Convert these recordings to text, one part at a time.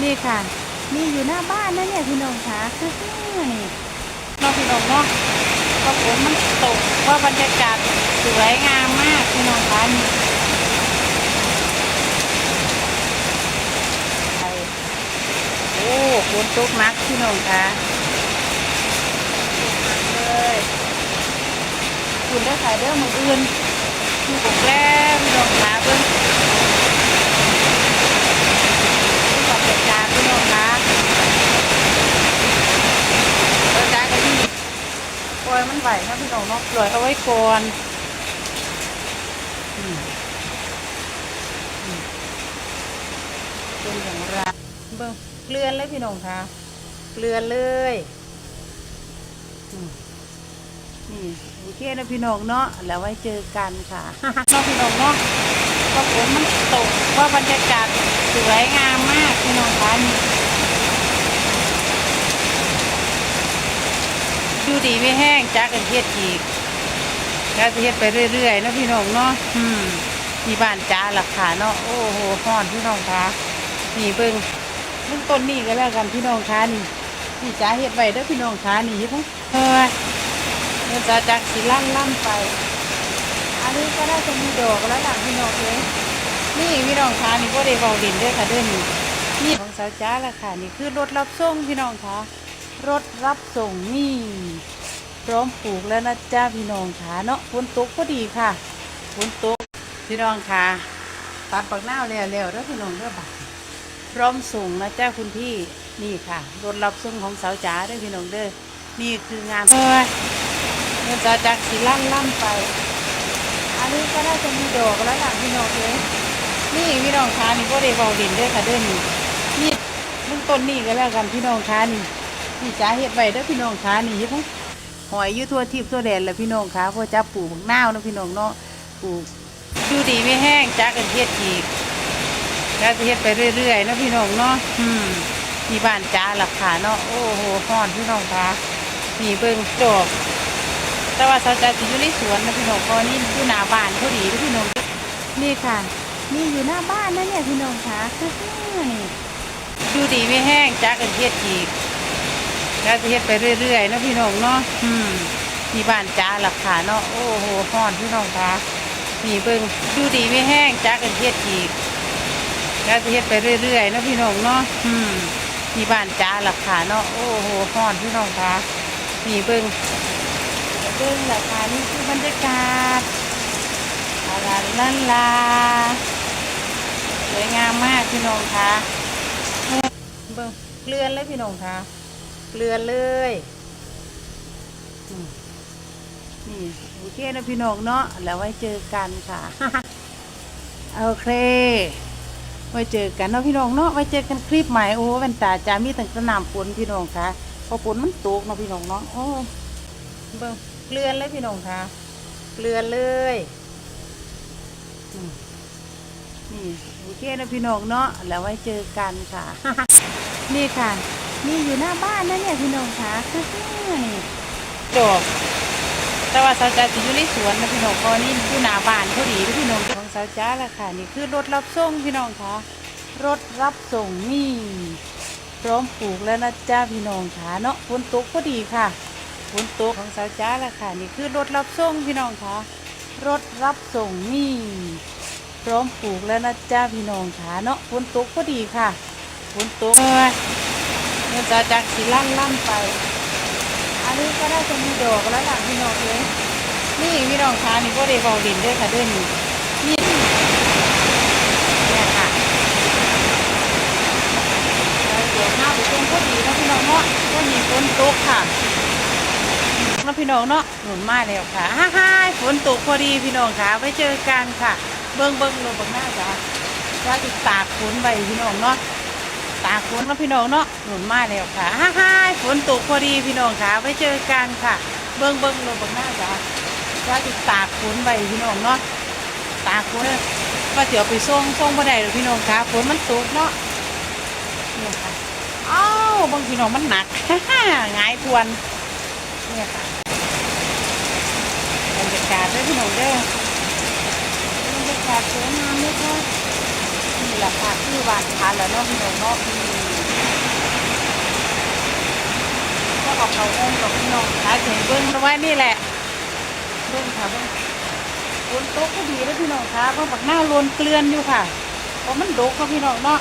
นี่ค่ะนี่อยู่หน้าบ้านนะเนี่ยพี่น้องคะคือนี่นองพี่น้องเนาะก็ฝนมันตกว่าบรรยากาศสวยงามมากพี่น้องคะนี่โอ้ฝนตกหนักพี่น้องคะเลยคุณได้ขายเด้อมืออื่นอยู่กแล้วพี่น้องคะเบิ้ง ขอบคุณจ้า พี่น้องคะเออจ้าก็ที่ปล่อยมันไหวนะพี่น้องเนาะปล่อยเอาไว้ก่อนอืมอืมเป็นอย่างไรเบิ่งเกลือนเลยพี่น้องคะเกลือนเลยอืมนี่โอเคนะพี่น้องเนาะแล้วไว้เจอกันค่ะเนาะพี่น้องเนาะก็ฝนมันตกว่าบรรยากาศ สวยงามมากพี่น้องคะนี่ดูดีไม่แห้งจ้ากันเทียดอีกจ้าจะเทียดไปเรื่อยๆนะพี่น้องเนาะอืมมีบ้านจ้าราคาเนาะโอ้โหฮ้อนพี่น้องคะนี่เบิ้งเบิ้งต้นนี่ก็แล้วกันพี่น้องคะนี่นี่จ้าเฮ็ดไว้เด้อพี่น้องคะนี่เฮ็ดทั้งเฮ้ยเดี๋ยจ้าจักสิลั่นลั่นไป อันนี้ก็ได้จะมีดอกแล้วล่ะพี่น้องเอ้ย นี่พี่น้องคะนี่ก็ได้เบาดินด้วยค่ะเด้อนี่นี่ของสาวจ้าละค่ะ นี่คือรถรับส่งพี่น้องคะรถรับส่งนี่พร้อมปลูกแล้วนะจ้าพี่น้องคะเนาะฝนตกพอดีค่ะฝนตกพี่น้องคะตัดปักหน้าวแล้วแล้วแล้วพี่น้องเด้อบัดพร้อมส่งนะจ้าคุณพี่นี่ค่ะรถรับส่งของสาวจ๋าเด้อพี่น้องเด้อนี่คืองานเอ้ยเงินสาวจักสิลั่นลั่นไป อันนี้ก็ได้จะมีดอกแล้วล่ะพี่น้องเอ้ย นี่พี่น้องคะนี่ก็ได้เบาดินด้วยค่ะเด้อนี่นี่เบื้องต้นนี่ก็แล้วกันพี่น้องคะนี่นี่จ้าเฮ็ดไว้เด้อพี่น้องคะนี่เฮ็ดทั้งหอยอยู่ทั่วทิพย์ทั่วแดนแหละพี่น้องคะเพราะจ้าปลูกบักนาวนาะพี่น้องเนาะปลูกดูดีไม่แห้งจ้ากันเฮ็ดอีกจ้าจะเฮ็ดไปเรื่อยๆนะพี่น้องเนาะอืมมีบ้านจ้าราคาเนาะโอ้โหฮ้อนพี่น้องคะนี่เบิ่งดอกแต่ว่าสาวจสิอยู่ในสวนนะพี่น้องก็นี่อยู่หน้าบ้านพอดีนะพี่น้องนี่ค่ะ นี่อยู่หน้าบ้านนะเนี่ยพี่น้องคะนี่ดูดีไม่แห้งจ้ากันเฮ็ดอีกจ้าจะเฮ็ดไปเรื่อยๆนะพี่น้องเนาะอืมมีบ้านจ้าราคาเนาะโอ้โหฮ้อนพี่น้องคะนี่เบิ่งดูดีไม่แห้งจ้ากันเฮ็ดอีกจ้าจะเฮ็ดไปเรื่อยๆนะพี่น้องเนาะอืมมีบ้านจ้าราคาเนาะโอ้โหฮ้อนพี่น้องคะนี่เบิ่งเบิ้งราคานี่คือบรรยากาศ อะไรลันลาสวยงามมากพี่น้องคะเบิ้งเกลือนเลยพี่น้องคะเกลือนเลยนี่โอเคนะพี่น้องเนาะแล้วไว้เจอกันค่ะโอเคไว้เจอกันเนาะพี่น้องเนาะไว้เจอกันคลิปใหม่โอ้แว่นตาจามีตั้งสนามฝนพี่น้องคะพอฝนมันตกเนาะพี่น้องเนาะโอ้เบิ่งเกลือนเลยพี่น้องคะเกลือนเลย นี่โอเคนะพี่น้องเนาะแล้วไว้เจอกันค่ะ นี่ค่ะ นี่อยู่หน้าบ้านนะเนี่ยพี่น้องค่ะนี่ดอกแต่ว่าสาวจ้าจะอยู่ในสวนนะพี่น้องก็นี่อยู่หน้าบ้านพอดีนะพี่น้องของสาวจ้าละค่ะ นี่คือรถรับส่งพี่น้องค่ะ รถรับส่งนี่ พร้อมปลูกแล้วนะจ้าพี่น้องค่ะเนาะฝนตกพอดีค่ะฝนตกของสาวจ้าละค่ะ นี่คือรถรับส่งพี่น้องค่ะ รถรับส่งนี่พร้อมปลูกแล้วนะจ้าพี่น้องคะเนาะฝนตกพอดีค่ะฝนตกเอ้ยเงินสาวจักสิลั่นลั่นไป อันนี้ก็ได้จะมีดอกแล้วล่ะพี่น้องเอ้ยนี่พี่น้องคะนี่ก็ได้เบาดินด้วยค่ะด้วยนี่นี่เนี่ยค่ะแล้วเดี๋ยวหน้าไปตรงพอดีนะพี่น้องเนาะก็มีฝนตกค่ะ น้องพี่น้องเนาะหนุนมาแล้วค่ะฮ่าฮ่าฝนตกพอดีพี่น้องค่ะไปเจอกันค่ะ เบิ้งเบิ้งลงบังหน้าจ้าจ้าติดตากฝนไปพี่น้องเนาะตากฝนแล้วพี่น้องเนาะหนุนมาแล้วค่ะฮ่าฮ่าฝนตกพอดีพี่น้องค่ะไปเจอกันค่ะ เบิ้งเบิ้งลงบังหน้าจ้าจ้าติดตากฝนไปพี่น้องเนาะตากฝนว่าเดี๋ยวไปส่งส่งบ่ได้หรอกพี่น้องค่ะฝนมันตกเนาะเนี่ยค่ะอ้าวบางพี่น้องมันหนักฮ่าฮ่าหงายทวน เนี่ยค่ะบรรยากาศด้วยพี่นงเด้อบรรยากาศสวยงามเลยค่ะนี่แหละค่ะที่วันค้าแล้วนอกพี่นอกเนาก็ออกเขาอ้อมกับพี่น้องหลายถึงเบิ้งเอาไว้นี่แหละเบิ้งค่ะเบิ้งบนโต๊ะก็ดีแล้วพี่น้องค่ะเพราะปากหน้าโลนเกลือนอยู่ค่ะเพราะมันดกค่ะพี่น้องเนาะ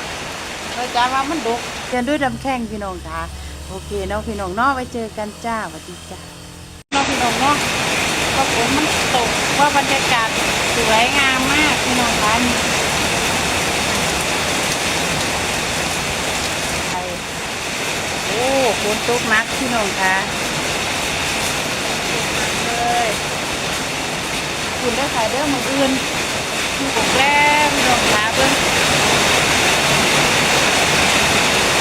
เราจะว่ามันดกเกลือนด้วยดำแข้งพี่น้องค่ะ โอเคเนาะพี่น้องเนาะไว้เจอกันจ้าสวัสดีจ้าเนาะพี่น้องเนาะก็ฝนมันตกว่าบรรยากาศสวยงามมากพี่น้องคะนี่ไปโอ้ฝนตกนักพี่น้องคะตกหนักเลยคุณได้ขายเด้อมืออื่นคือผมแล้พี่น้องขาเบิ้ง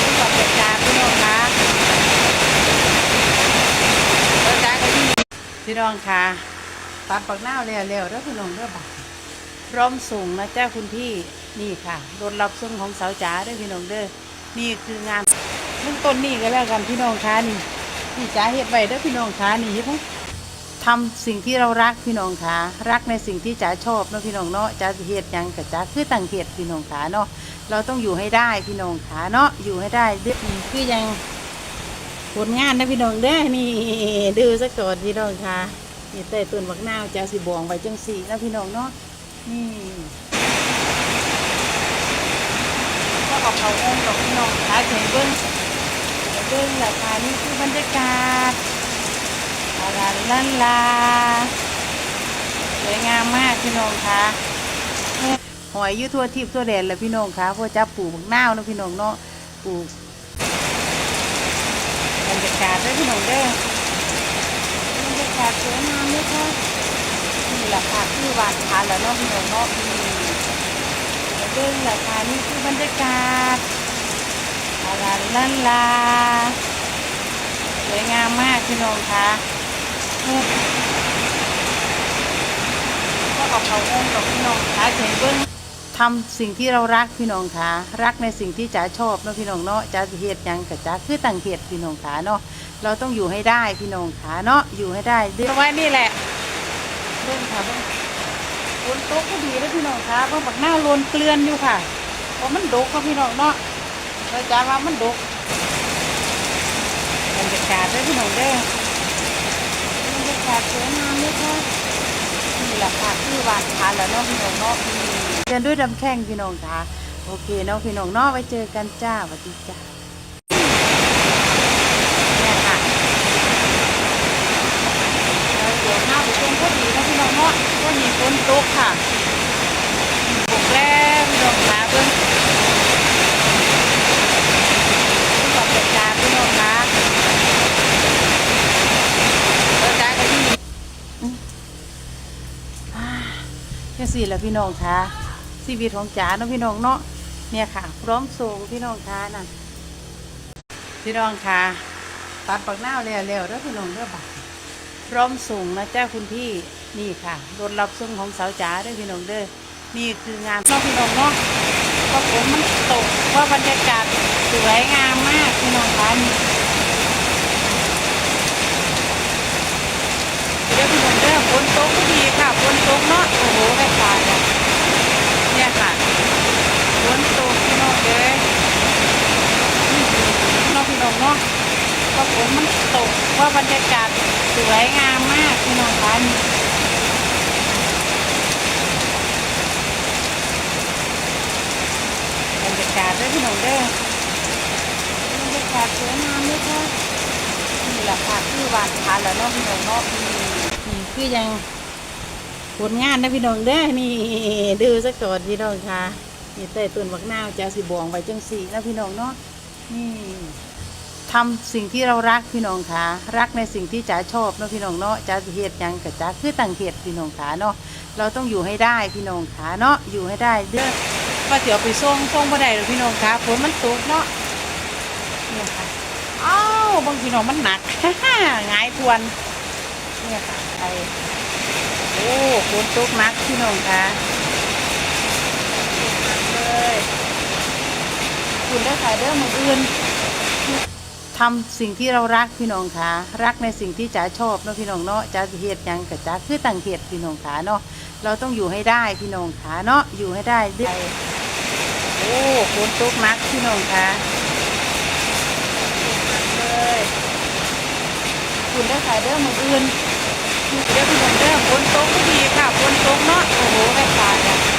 ที่ขอบเหตุการณ์พี่น้องขาแล้วจ้าก็ที่ พี่น้องขาตัดปักหน้าเร็วๆแล้วพี่น้องเด้อบักร้อมส่งนะเจ้าคุณพี่นี่ค่ะรถรับส่งของสาวจ๋าด้อพี่น้องเด้อนี่คืองานเริ่มต้นนี่ก็แล้วกันพี่น้องขานี่นี่จ๋าเฮ็ดไว้เด้อพี่น้องขานี่เห็นไหมทำสิ่งที่เรารักพี่น้องขารักในสิ่งที่จ๋าชอบเนาะพี่น้องเนาะจ๋าเฮ็ดยังกับจ๋าคือตั้งเหตุพี่น้องขาเนาะเราต้องอยู่ให้ได้พี่น้องขาเนาะอยู่ให้ได้เด้อนี่คือยัง ผลงานนะพี่น้องเด้อนี่ดูซะก่อนพี่น้องขานี่ใต้ต้นบักนาวจ๋าสิบวงไว้จังสีนะพี่น้องเนาะนี่ก็เออกเขาองค์ดอกพี่น้องขาเฉยเบิ้งเบิ้งราคานี่คือบรรยากาศลาลาลาลาสวยงามมากพี่น้องค่ะหอยอยุทั่วทิพย์ทั่วแดนเลยพี่น้องค่ะเพราะจะปลูกบักนาวนะพี่น้องเนาะปลูก บรรยากาศด้วยพี่น้องเด้อบรรยากาศสวยงามเลยค่ะนี่แหละค่ะคือวานทานแล้วนาะพี่น้องนาะนี่เรื่องราคานี่คือบรรยากาศลาลาลาลาสวยงามมากพี่น้องคะก็เออกเขาองค์ดอกพี่น้องคะเฉยเบิ้ง ทำสิ่งที่เรารักพี่น้องคะรักในสิ่งที่จ๋าชอบเนาะพี่น้องเนาะจ๋าเฮ็ดหยังกับจ๋าคือตั้งเหตุพี่น้องขาเนาะเราต้องอยู่ให้ได้พี่น้องขาเนาะอยู่ให้ได้เดี๋ยวไว้นี่แหละเบิ้งค่ะเบิ้งฝนตกก็ดีแล้วพี่น้องคะเพราะบักหน้าโลนเกลือนอยู่ค่ะเพราะมันดกค่ะพี่น้องเนาะเราจ๋าว่ามันดกบรรยากาศด้วยพี่น้องเด้อบรรยากาศสวยงามเลยค่ะนี่แหละค่ะคือวานทานแล้วเนาะพี่น้องเนาะ นี่เดินด้วยดำแข้งพี่น้องค่ะ โอเคเนาะพี่น้องเนาะไว้เจอกันจ้าสวัสดีจ้าเนี่ยค่ะแล้วเดี๋ยวหน้าไปชมพอดีนะพี่น้องเนาะก็มีฝนตกค่ะตกแล้วพี่น้องค่ะเบิ้งขอบเหตุการพี่น้องค่ะแล้วจ้าก็ที่ยังสี่แหละพี่น้องคะ ชีวิตของจ๋าเนาะพี่น้องเนาะเนี่ยค่ะ พร้อมส่งพี่น้องคะน่ะพี่น้องค่ะตัดปักหน้าเร็วๆแล้วพี่น้องเด้อบักพร้อมส่งนะเจ้าคุณพี่นี่ค่ะรถรับส่งของสาวจ๋าด้อพี่น้องเด้อนี่คืองานเนาะพี่น้องเนาะก็ฝนมันตกว่าบรรยากาศสวยงามมากพี่น้องคะนี่เดี๋ยวพี่น้องเด้อฝนตกก็ดีค่ะฝนตกเนาะโอ้โหแม่ตายอะเนี่ยค่ะฝนตกพี่น้องเด้อนี่เนาะพี่น้องเนาะก็ฝนมันตกว่าบ รรยากาศสวยงามมากพี่น้องคะบรรยากาศด้วยพี่น้องเด้อบรรยากาศสวยงามเลยค่ะนี่แหละค่ะคือวานทานแล้วนาะพี่น้องเนาะนี่นี่คือยังผลงานนะพี่น้องเด้อนี่ดูซะก่อนพี่น้องค่ะนี่ใต้ต้นบักนาวจะสิบวงไว้จังสีนะพี่น้องเนาะนี่ ทำสิ่งที่เรารักพี่น้องค่ะรักในสิ่งที่จ๋าชอบเนาะพี่น้องเนาะจ๋าเฮ็ดยังกับจ๋าคือตั้งเหตุพี่น้องขาเนาะเราต้องอยู่ให้ได้พี่น้องขาเนาะอยู่ให้ได้เด้อว่าเดี๋ยวไปส่งส่งบ่ได้หรอพี่น้องขาฝนมันตกเนาะเนี่ยค่ะอ้าวบางทีเนาะมันหนักหงายทวนเนี่ยค่ะไปโอ้ฝนตกหนักพี่น้องค่ะเลยคุณได้ขายเด้อมืออื่น ทำสิ่งที่เรารักพี่น้องค่ะรักในสิ่งที่จ๋าชอบเนาะพี่น้องเนาะจ๋าเหตุยังกับจ๋าคือต่างเหตุพี่น้องค่ะเนาะเราต้องอยู่ให้ได้พี่น้องค่ะเนาะอยู่ให้ได้ด้วยโอ้ฝนตกนักพี่น้องค่ะเลยคุณได้ขายเด้อมืออื่นเด้อพี่น้องเด้อฝนตกก็ดีค่ะฝนตกเนาะโอ้โหแม่ขายอะ